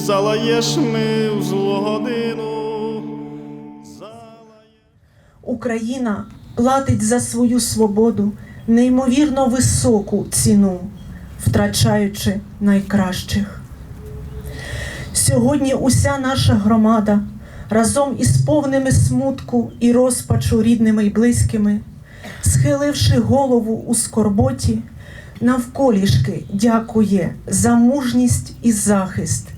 залаєш ми в злу годину. Україна платить за свою свободу неймовірно високу ціну, втрачаючи найкращих. Сьогодні уся наша громада разом із повними смутку і розпачу рідними й близькими, схиливши голову у скорботі, навколішки дякує за мужність і захист,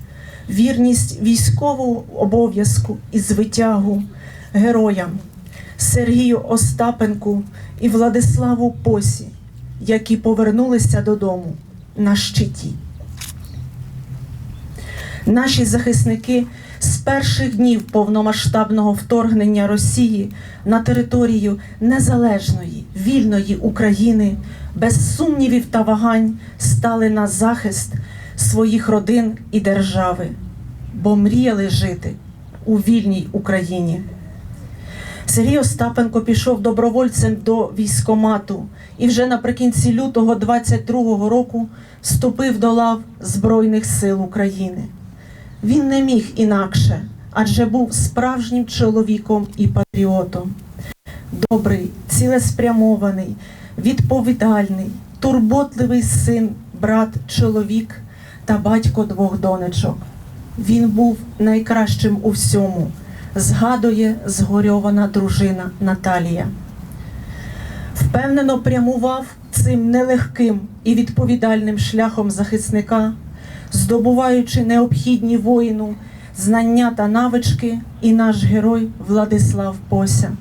вірність військового обов'язку і звитягу героям Сергію Остапенку і Владиславу Посі, які повернулися додому на щиті. Наші захисники з перших днів повномасштабного вторгнення Росії на територію незалежної вільної України без сумнівів та вагань стали на захист своїх родин і держави, бо мріяли жити у вільній Україні. Сергій Остапенко пішов добровольцем до військомату і вже наприкінці лютого 22-го року вступив до лав Збройних сил України. Він не міг інакше, адже був справжнім чоловіком і патріотом. Добрий, цілеспрямований, відповідальний, турботливий син, брат, чоловік та батько двох донечок. Він був найкращим у всьому, згадує згорьована дружина Наталія. Впевнено прямував цим нелегким і відповідальним шляхом захисника, здобуваючи необхідні воїну знання та навички, і наш герой Владислав Пося.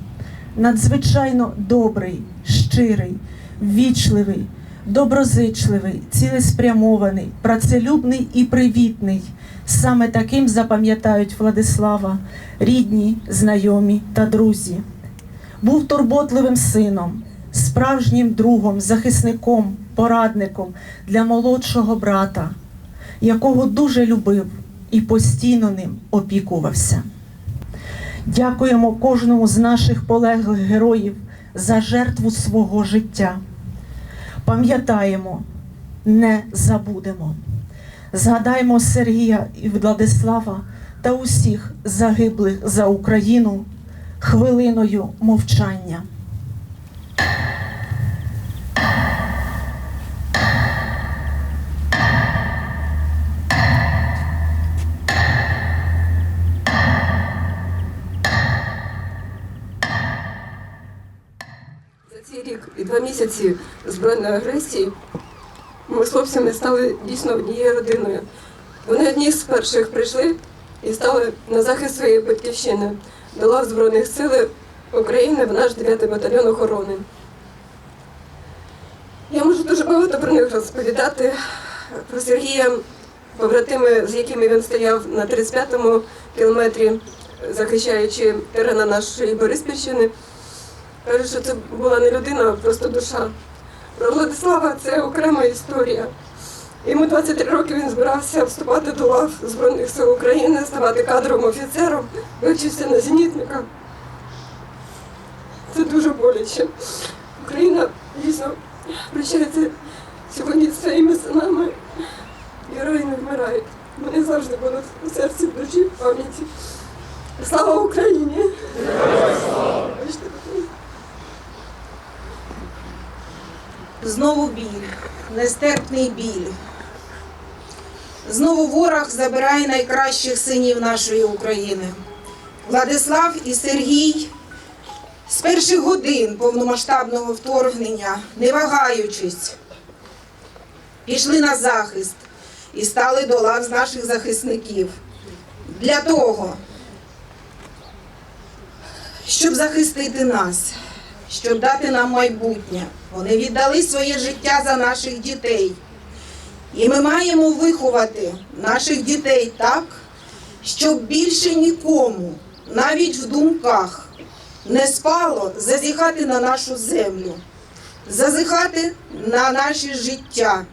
Надзвичайно добрий, щирий, ввічливий, доброзичливий, цілеспрямований, працелюбний і привітний. Саме таким запам'ятають Владислава рідні, знайомі та друзі. Був турботливим сином, справжнім другом, захисником, порадником для молодшого брата, якого дуже любив і постійно ним опікувався. Дякуємо кожному з наших полеглих героїв за жертву свого життя. Пам'ятаємо, не забудемо. Згадаймо Сергія і Владислава та усіх загиблих за Україну хвилиною мовчання. За цей рік і два місяці збройної агресії ми з хлопцями стали дійсно однією родиною. Вони одні з перших прийшли і стали на захист своєї батьківщини до лав Збройних сил України в наш 9-й батальйон охорони. Я можу дуже багато про них розповідати, про Сергія, побратими, з якими він стояв на 35-му кілометрі, захищаючи терена нашої Бориспільщини. Кажуть, що це була не людина, а просто душа. Владислава це окрема історія. Йому 23 роки він збирався вступати до лав Збройних сил України, ставати кадровим офіцером, вивчився на зенітника. Це дуже боляче. Україна дійсно прощається сьогодні з своїми синами. Герої не вмирають. Вони завжди будуть у серці, в в пам'яті. Слава Україні! Знову біль, нестерпний біль. Знову ворог забирає найкращих синів нашої України. Владислав і Сергій з перших годин повномасштабного вторгнення, не вагаючись, пішли на захист і стали до лав наших захисників. Для того, щоб захистити нас, щоб дати нам майбутнє. Вони віддали своє життя за наших дітей. І ми маємо виховати наших дітей так, щоб більше нікому, навіть в думках, не спало зазіхати на нашу землю, зазіхати на наше життя.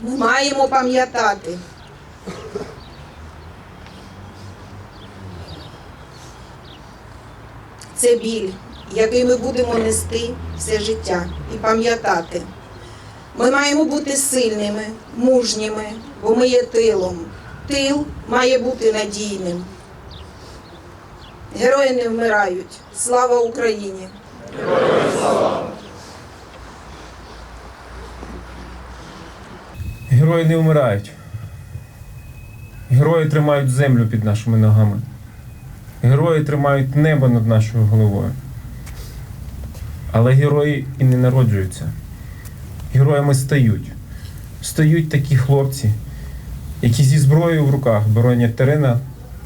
Ми маємо пам'ятати. Це біль, який ми будемо нести все життя і пам'ятати. Ми маємо бути сильними, мужніми, бо ми є тилом. Тил має бути надійним. Герої не вмирають. Слава Україні! Героям слава! Герої не вмирають. Герої тримають землю під нашими ногами. Герої тримають небо над нашою головою. Але герої і не народжуються. Героями стають. Стають такі хлопці, які зі зброєю в руках боронять терена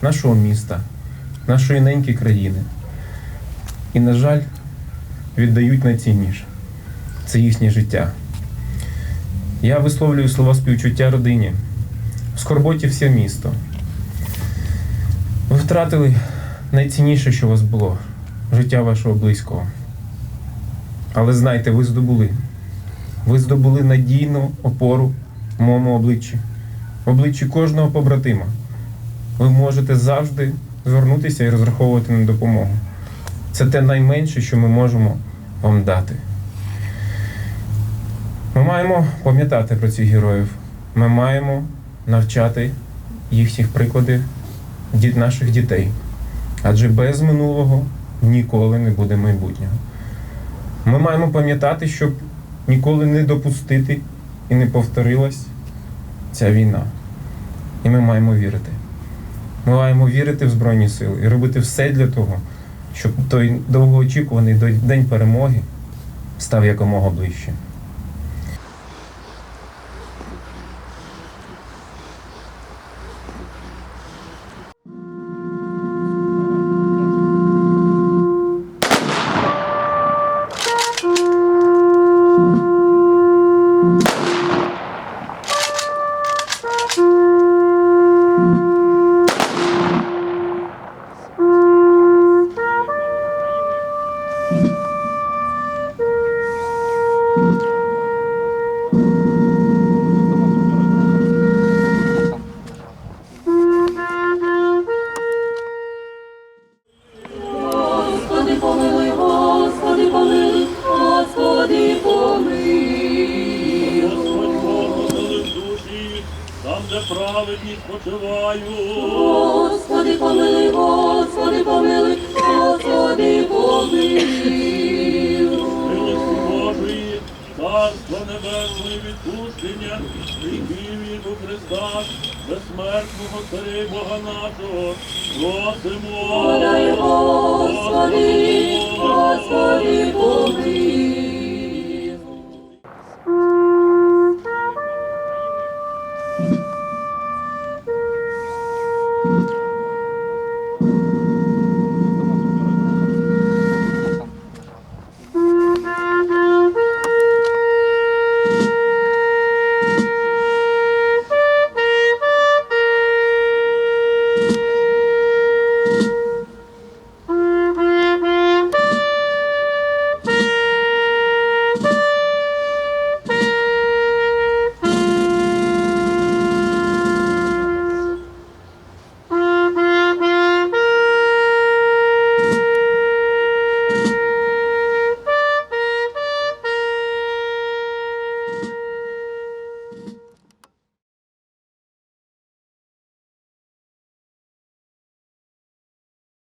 нашого міста, нашої неньки країни. І, на жаль, віддають найцінніше. Це їхнє життя. Я висловлюю слова співчуття родині. В скорботі все місто. Ви втратили найцінніше, що у вас було життя вашого близького. Але знайте, ви здобули. Ви здобули надійну опору в моєму обличчі, в обличчі кожного побратима. Ви можете завжди звернутися і розраховувати на допомогу. Це те найменше, що ми можемо вам дати. Ми маємо пам'ятати про цих героїв. Ми маємо навчати їхніх прикладів наших дітей. Адже без минулого ніколи не буде майбутнього. Ми маємо пам'ятати, щоб ніколи не допустити і не повторилась ця війна. І ми маємо вірити. Ми маємо вірити в Збройні Сили і робити все для того, щоб той довгоочікуваний день перемоги став якомога ближче. Праведні спочивають. Господи, помилуй, Господи, помилуй, Господи, помилуй. Милості Божої, Царство Небесне, відпущення, гріхів від у Христа, безсмертного Царя Бога нашого, просимо. Господи, Господи, помилуй.